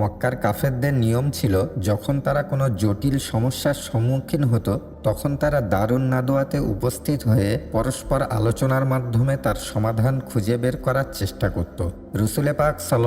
মক্কার কাফেরদের নিয়ম ছিল, যখন তারা কোনো জটিল সমস্যার সম্মুখীন হতো, তখন তারা দারুণ নাদোয়াতে উপস্থিত হয়ে পরস্পর আলোচনার মাধ্যমে তার সমাধান খুঁজে বের করার চেষ্টা করত। রসুলে পাক সাল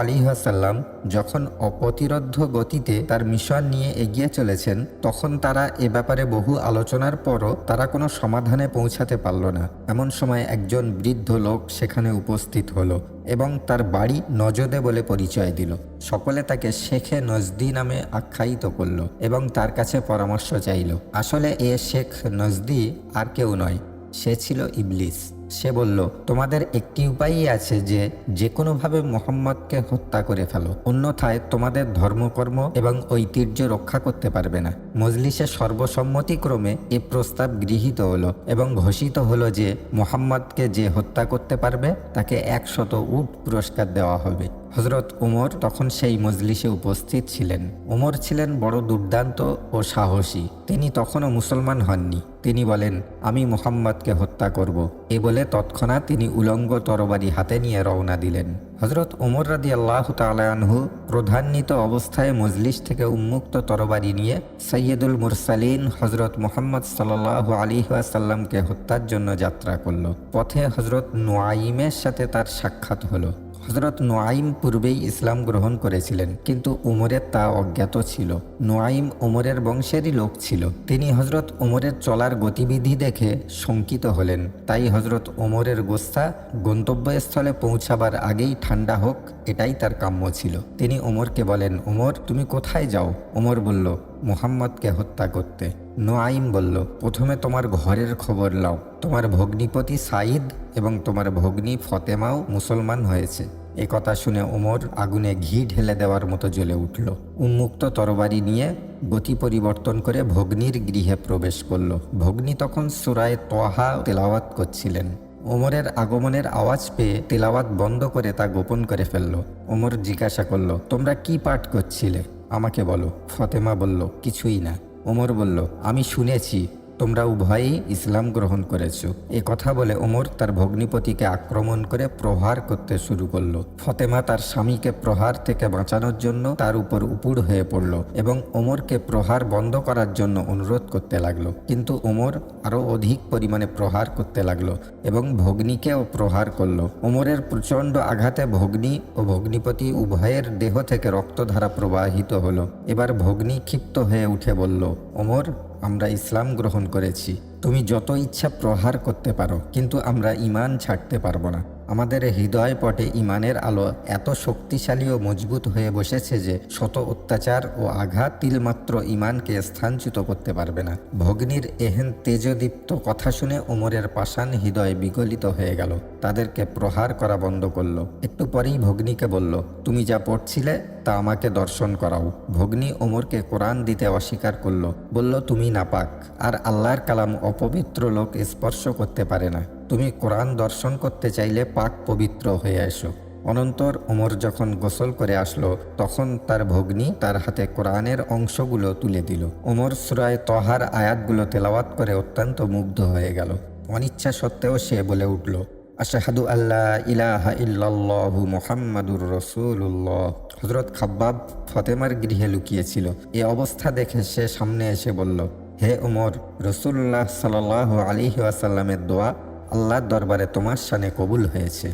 আলী আসাল্লাম যখন অপ্রতিরোধ গতিতে তার মিশন নিয়ে এগিয়ে চলেছেন, তখন তারা এ ব্যাপারে বহু আলোচনার পরও তারা কোনো সমাধানে পৌঁছাতে পারল না। এমন সময় একজন বৃদ্ধ লোক সেখানে উপস্থিত হলো। এবং তার বাড়ি নজদে বলে পরিচয় দিল। সকলে তাকে শেখে নজদি নামে আখ্যায়িত করল এবং তার কাছে পরামর্শ চাইল। আসলে এ শেখ নজদি আর কেউ নয়, সে ছিল ইবলিস। সে বলল, তোমাদের একটি উপায়ই আছে যে যে কোনোভাবে মোহাম্মদকে হত্যা করে ফেলো। অন্যথায় তোমাদের ধর্মকর্ম এবং ঐতিহ্য রক্ষা করতে পারবে না। মজলিসে সর্বসম্মতিক্রমে এ প্রস্তাব গৃহীত হলো এবং ঘোষিত হলো যে, মোহাম্মদকে যে হত্যা করতে পারবে, তাকে একশত উট পুরস্কার দেওয়া হবে। হজরত উমর তখন সেই মজলিসে উপস্থিত ছিলেন। উমর ছিলেন বড় দুর্দান্ত ও সাহসী। তিনি তখনও মুসলমান হননি। তিনি বলেন, আমি মোহাম্মদকে হত্যা করব। এ বলে তৎক্ষণাৎ তিনি উলঙ্গ তরবারি হাতে নিয়ে রওনা দিলেন। হজরত ওমর রাদি আল্লাহ তালানহু প্রধান্বিত অবস্থায় মজলিস থেকে উন্মুক্ত তরবারি নিয়ে সৈয়দুল মুরসালিন হজরত মোহাম্মদ সাল্লাহ আলী আসাল্লামকে হত্যার জন্য যাত্রা করল। পথে হজরত নোয়াইমের সাথে তার সাক্ষাৎ হলো। হজরত নোয়াইম পূর্বেই ইসলাম গ্রহণ করেছিলেন, কিন্তু উমরের তা অজ্ঞাত ছিল। নোয়াইম উমরের বংশেরই লোক ছিল। তিনি হজরত উমরের চলার গতিবিধি দেখে শঙ্কিত হলেন। তাই হজরত উমরের গোস্তা গন্তব্যস্থলে পৌঁছাবার আগেই ঠান্ডা হোক এটাই তার কাম্য ছিল। তিনি ওমরকে বলেন, ওমর, তুমি কোথায় যাও? ওমর বলল, মুহাম্মদকে হত্যা করতে। নোয়াইম বলল, প্রথমে তোমার ঘরের খবর লাও। তোমার ভগ্নিপতি সাইদ এবং তোমার ভগ্নী ফতেমাও মুসলমান হয়েছে। এ কথা শুনে ওমর আগুনে ঘি ঢেলে দেওয়ার মতো জ্বলে উঠল। উন্মুক্ত তরবারি নিয়ে গতি পরিবর্তন করে ভগ্নির গৃহে প্রবেশ করল। ভগ্নী তখন সুরায় তোহা তেলাওয়াত করছিলেন। ওমরের আগমনের আওয়াজ পেয়ে তেলাওয়াত বন্ধ করে তা গোপন করে ফেলল। ওমর জিজ্ঞাসা করল, তোমরা কি পাঠ করছিলে? আমাকে বলো। ফতেমা বলল, কিছুই না। ওমর বলল, আমি শুনেছি। তোমরা উভয়েই ইসলাম গ্রহণ করেছ। এ কথা বলে ওমর তার ভগ্নিপতিকে আক্রমণ করে প্রহার করতে শুরু করল। ফতেমা তার স্বামীকে প্রহার থেকে বাঁচানোর জন্য তার উপর উপুড় হয়ে পড়ল এবং ওমরকে প্রহার বন্ধ করার জন্য অনুরোধ করতে লাগল। কিন্তু ওমর আরও অধিক পরিমাণে প্রহার করতে লাগল এবং ভগ্নীকেও প্রহার করল। ওমরের প্রচণ্ড আঘাতে ভগ্নী ও ভগ্নিপতি উভয়ের দেহ থেকে রক্তধারা প্রবাহিত হলো। এবার ভগ্নী ক্ষিপ্ত হয়ে উঠে বলল, ওমর আমরা ইসলাম গ্রহণ করেছি। তুমি যত ইচ্ছা প্রহার করতে পারো, কিন্তু আমরা ইমান ছাড়তে পারব না। আমাদের হৃদয় পটে ইমানের আলো। এত শক্তিশালী ও মজবুত হয়ে বসেছে যে শত অত্যাচার ও আঘাত তিলমাত্র ইমানকে স্থানচ্যুত করতে পারবে না। ভগ্নীর এহেন তেজদীপ্ত কথা শুনে ওমরের পাষাণ হৃদয় বিগলিত হয়ে গেল। তাদেরকে প্রহার করা বন্ধ করল। একটু পরেই ভগ্নীকে বলল, তুমি যা পড়ছিলে তা আমাকে দর্শন করাও। ভগ্নী ওমরকে কোরআন দিতে অস্বীকার করল। বলল, তুমি নাপাক। আর আল্লাহর কালাম অপবিত্র লোক স্পর্শ করতে পারে না। তুমি কোরআন দর্শন করতে চাইলে পাক পবিত্র হয়ে এসো। অনন্তর ওমর যখন গোসল করে আসলো, তখন তার ভগ্নী তার হাতে কোরআনের অংশগুলো তুলে দিল। ওমর সুরায় তহার আয়াতগুলো তেলাওয়াত করে অত্যন্ত মুগ্ধ হয়ে গেল। অনিচ্ছা সত্ত্বেও সে বলে উঠল, আশাহাদু আল্লাহ ইলাহা ইল্লাল্লাহু মুহাম্মাদুর রসুল্লাহ হজরত খাব্বাব ফতেমার গৃহে লুকিয়েছিল। এ অবস্থা দেখে সে সামনে এসে বলল, হে ওমর রসুল্লাহ সাল্লাহ আলী আসাল্লামের দোয়া আল্লাহর দরবারে তোমার সানে কবুল হয়েছে।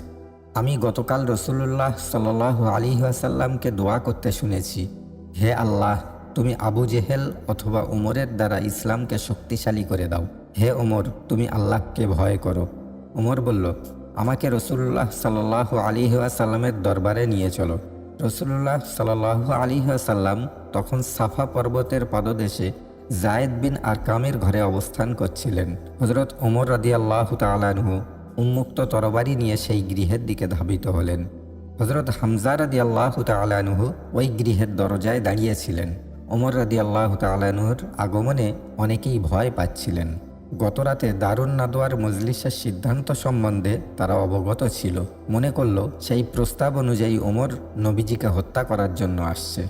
আমি গতকাল রসুল্লাহ সাল্লাহ আলী আসাল্লামকে দোয়া করতে শুনেছি, হে আল্লাহ, তুমি আবু জেহেল অথবা উমরের দ্বারা ইসলামকে শক্তিশালী করে দাও। হে ওমর তুমি আল্লাহকে ভয় করো। ওমর বলল, আমাকে রসুল্লাহ সাল্লাহ আলী আসাল্লামের দরবারে নিয়ে চলো। রসুল্লাহ সাল্লাহ আলী আসাল্লাম তখন সাফা পর্বতের পাদদেশে জায়েদ বিন আরকামের ঘরে অবস্থান করছিলেন। হজরত ওমর রাদি আল্লাহ তালানহু উন্মুক্ত তরবারি নিয়ে সেই গৃহের দিকে ধাবিত হলেন। হজরত হামজা রাদি আল্লাহ তালানহু ওই গৃহের দরজায় দাঁড়িয়েছিলেন। ওমর রাদি আল্লাহ তালানহুর আগমনে অনেকেই ভয় পাচ্ছিলেন। গতরাতে দারুণ নাদোয়ার মজলিসের সিদ্ধান্ত সম্বন্ধে তারা অবগত ছিল। মনে করল, সেই প্রস্তাব অনুযায়ী ওমর নবীজিকে হত্যা করার জন্য আসছে।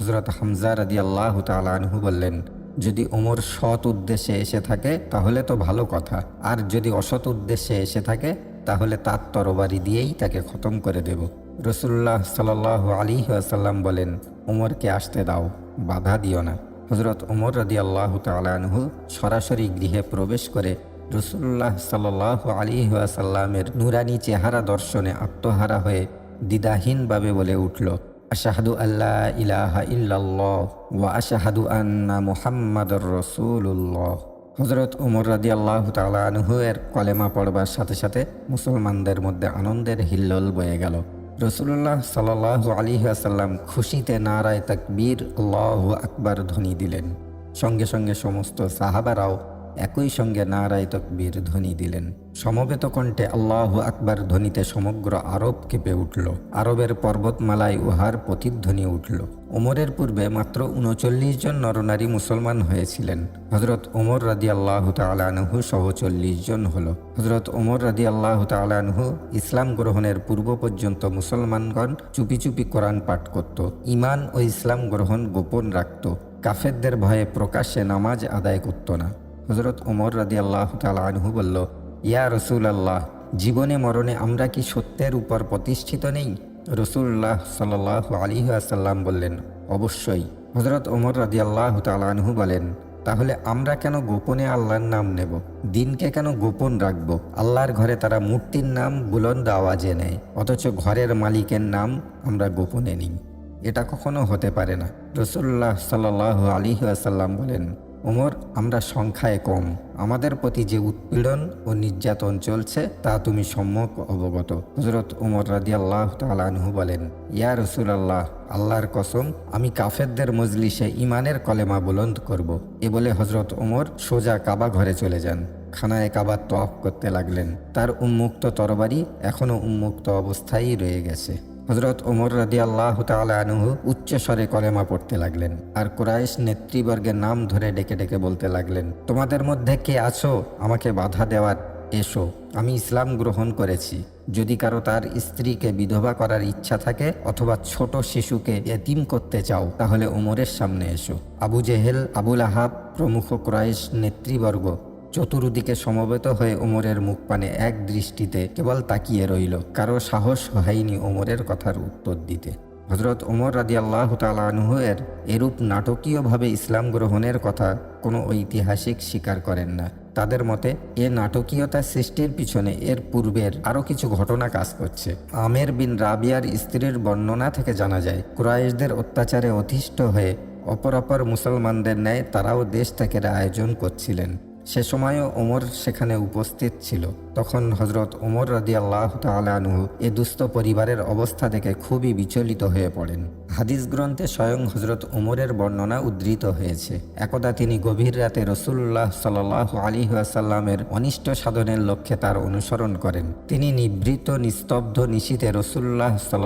হজরত হামজা রাদি আল্লাহ তালানহু বললেন যদি ওমর সৎ উদ্দেশ্যে এসে থাকে, তাহলে তো ভালো কথা। আর যদি অসৎ উদ্দেশ্যে এসে থাকে, তাহলে তার তরবারি দিয়েই তাকে খতম করে দেব। রসুল্লাহ সাল্লাহ আলী আসাল্লাম বলেন ওমরকে আসতে দাও, বাধা দিও না। হজরত ওমর রাদি আল্লাহ তালানহু সরাসরি গৃহে প্রবেশ করে রসুল্লাহ সাল্লাহ আলী আসাল্লামের নুরানি চেহারা দর্শনে আত্মহারা হয়ে দ্বিধাহীনভাবে বলে উঠল আশাহাদু আল্লাহ ইলাহা ইল্লাল্লাহ ওয়া আশাহাদু আন্না মুহাম্মাদুর রসুল্লাহ হজরত উমর রাদি আল্লাহ এর কলেমা পড়বার সাথে সাথে মুসলমানদের মধ্যে আনন্দের হিল্লোল বয়ে গেল। রসুল্লাহ সাল্লাহ আলী আসাল্লাম খুশিতে নারায় তাকবীর আল্লাহ আকবার ধ্বনি দিলেন। সঙ্গে সঙ্গে সমস্ত সাহাবারাও একই সঙ্গে নারায় তকবীর ধ্বনি দিলেন। সমবেত কণ্ঠে আল্লাহ আকবার ধ্বনিতে সমগ্র আরব কেঁপে উঠল। আরবের পর্বতমালায় উহার প্রতিধ্বনি উঠল। ওমরের পূর্বে মাত্র উনচল্লিশ জন নরনারী মুসলমান হয়েছিলেন। হজরত ওমর রাদি আল্লাহ তালানহু সহ চল্লিশ জন হল। হজরত ওমর রাদি আল্লাহ তালানহু ইসলাম গ্রহণের পূর্ব পর্যন্ত মুসলমানগণ চুপি চুপি কোরআন পাঠ করত। ইমান ও ইসলাম গ্রহণ গোপন রাখত। কাফেরদের ভয়ে প্রকাশ্যে নামাজ আদায় করত না। হজরত ওমর রাদি আল্লাহ আনহু বলল, ইয়া রসুল আল্লাহ জীবনে মরণে আমরা কি সত্যের উপর প্রতিষ্ঠিত নেই? রসুল্লাহ সাল্লাহ আলী আসাল্লাম বললেন, অবশ্যই। হজরত ওমর রাদি আল্লাহ আনহু বলেন, তাহলে আমরা কেন গোপনে আল্লাহর নাম নেব? দিনকে কেন গোপন রাখব? আল্লাহর ঘরে তারা মূর্তির নাম বুলন্দ আওয়াজে নেয়, অথচ ঘরের মালিকের নাম আমরা গোপনে নিই। এটা কখনো হতে পারে না। রসুল্লাহ সাল্লাহ আলী আসাল্লাম বলেন ওমর, আমরা সংখ্যায় কম। আমাদের প্রতি যে উৎপীড়ন ও নির্যাতন চলছে, তা তুমি সম্যক অবগত। হজরত উমর রাদি আল্লাহ তালানহু বলেন, ইয়া রসুল আল্লাহ আল্লাহর কসম, আমি কাফেরদের মজলিসে ইমানের কলেমা বুলন্দ করব। এ বলে হজরত ওমর সোজা কাবা ঘরে চলে যান। খানায় কাবার তফ করতে লাগলেন। তার উন্মুক্ত তরবারি এখনও উন্মুক্ত অবস্থায় রয়ে গেছে। হজরত ওমর রাদি আল্লাহ আনহু উচ্চ স্বরে কলেমা পড়তে লাগলেন আর কোরাইশ নেতৃবর্গের নাম ধরে ডেকে ডেকে বলতে লাগলেন, তোমাদের মধ্যে কে আছো? আমাকে বাধা দেওয়ার, এসো। আমি ইসলাম গ্রহণ করেছি। যদি কারও তার স্ত্রীকে বিধবা করার ইচ্ছা থাকে অথবা ছোট শিশুকে এতিম করতে চাও, তাহলে ওমরের সামনে এসো। আবু জেহেল, আবুল আহাব প্রমুখ ক্রাইশ নেতৃবর্গ চতুর্দিকে সমবেত হয়ে ওমরের মুখ পানে এক দৃষ্টিতে কেবল তাকিয়ে রইল, কারও সাহস হয়নি ওমরের কথার উত্তর দিতে। হজরত ওমর রাজি আল্লাহ এর এরূপ নাটকীয়ভাবে ইসলাম গ্রহণের কথা কোনো ঐতিহাসিক স্বীকার করেন না। তাদের মতে, এ নাটকীয়তা সৃষ্টির পিছনে এর পূর্বের আরও কিছু ঘটনা কাজ করছে। আমের বিন রাবিয়ার স্ত্রীর বর্ণনা থেকে জানা যায়, কুরাইশদের অত্যাচারে অতিষ্ঠ হয়ে অপর অপর মুসলমানদের ন্যায় তারাও দেশ থেকে আয়োজন করছিলেন। সে সময়ও ওমর সেখানে উপস্থিত ছিল। তখন হজরত ওমর রাদি আল্লাহ তালানহু এ দুস্থ পরিবারের অবস্থা দেখে খুবই বিচলিত হয়ে পড়েন। হাদিস গ্রন্থে স্বয়ং হজরত ওমরের বর্ণনা উদ্ধৃত হয়েছে। একদা তিনি গভীর রাতে রসুল্লাহ সাল আলী আসাল্লামের অনিষ্ট সাধনের লক্ষ্যে তার অনুসরণ করেন। তিনি নিভৃত, নিস্তব্ধ নিশীতে রসুল্লাহ সাল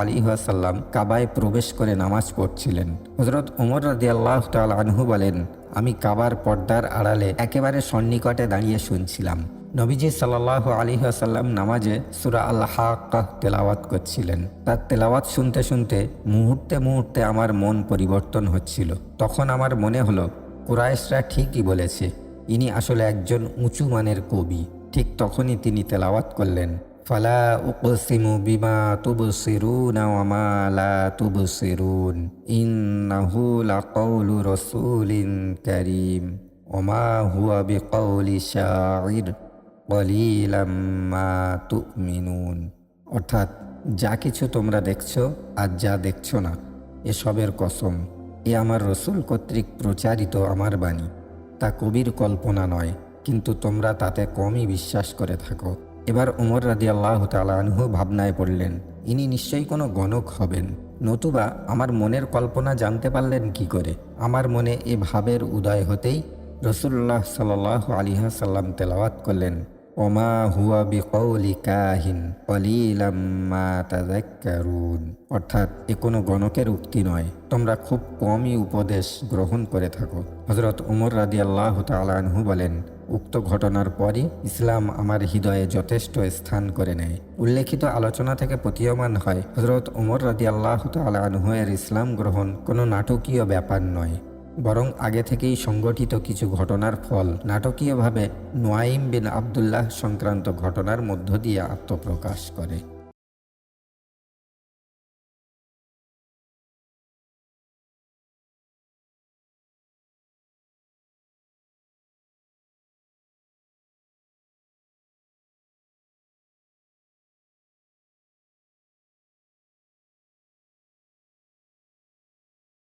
আলী আসাল্লাম কাবায় প্রবেশ করে নামাজ পড়ছিলেন। হজরত ওমর রাদি আল্লাহ তাল আনহু বলেন আমি কাবার পর্দার আড়ালে একেবারে সন্নিকটে দাঁড়িয়ে শুনছিলাম। নবীজি সাল্লাহ আলী আসাল্লাম নামাজে সুরা আল্লাহ তেলাওয়াত করছিলেন। তার তেলাওয়াত শুনতে শুনতে মুহূর্তে মুহূর্তে আমার মন পরিবর্তন হচ্ছিল। তখন আমার মনে হলো, কুরাইশরা ঠিকই বলেছে, ইনি আসলে একজন উঁচু মানের কবি। ঠিক তখনই তিনি তেলাওয়াত করলেন। ফালা উকসিমু বিমা তুবসিরুনা ওয়ামা লা তুবসিরুন ইন্নাহু লাকাউলু রাসূলিন কারীম ওমা হুয়া বিকাউলি মা তুমিনুন অর্থাৎ, যা কিছু তোমরা দেখছ আর যা দেখছ না, এসবের কসম। এ আমার রসুল কর্তৃক প্রচারিত আমার বাণী। তা কবির কল্পনা নয়, কিন্তু তোমরা তাতে কমই বিশ্বাস করে থাকো। এবার উমর রাজি আল্লাহ তালানহু ভাবনায় পড়লেন, ইনি নিশ্চয়ই কোনো গণক হবেন। নতুবা আমার মনের কল্পনা জানতে পারলেন কি করে? আমার মনে এ ভাবের উদয় হতেই রসুল্লাহ সাল আলিহা সাল্লাম তেলাওয়াত করলেন, ওমা হুয়া বিকৌলি কাহিন অর্থাৎ এ কোনো গণকের উক্তি নয়। তোমরা খুব কমই উপদেশ গ্রহণ করে থাকো। হজরত উমর রাদি আল্লাহ তালানহু বলেন উক্ত ঘটনার পরই ইসলাম আমার হৃদয়ে যথেষ্ট স্থান করে নেয়। উল্লেখিত আলোচনা থেকে প্রতীয়মান হয় হজরত উমর রাজি আল্লাহ তালুয়ের ইসলাম গ্রহণ কোনো নাটকীয় ব্যাপার নয়, বরং আগে থেকেই সংগঠিত কিছু ঘটনার ফল। নাটকীয়ভাবে নোয়াইম বিন আবদুল্লাহ সংক্রান্ত ঘটনার মধ্য দিয়ে আত্মপ্রকাশ করে।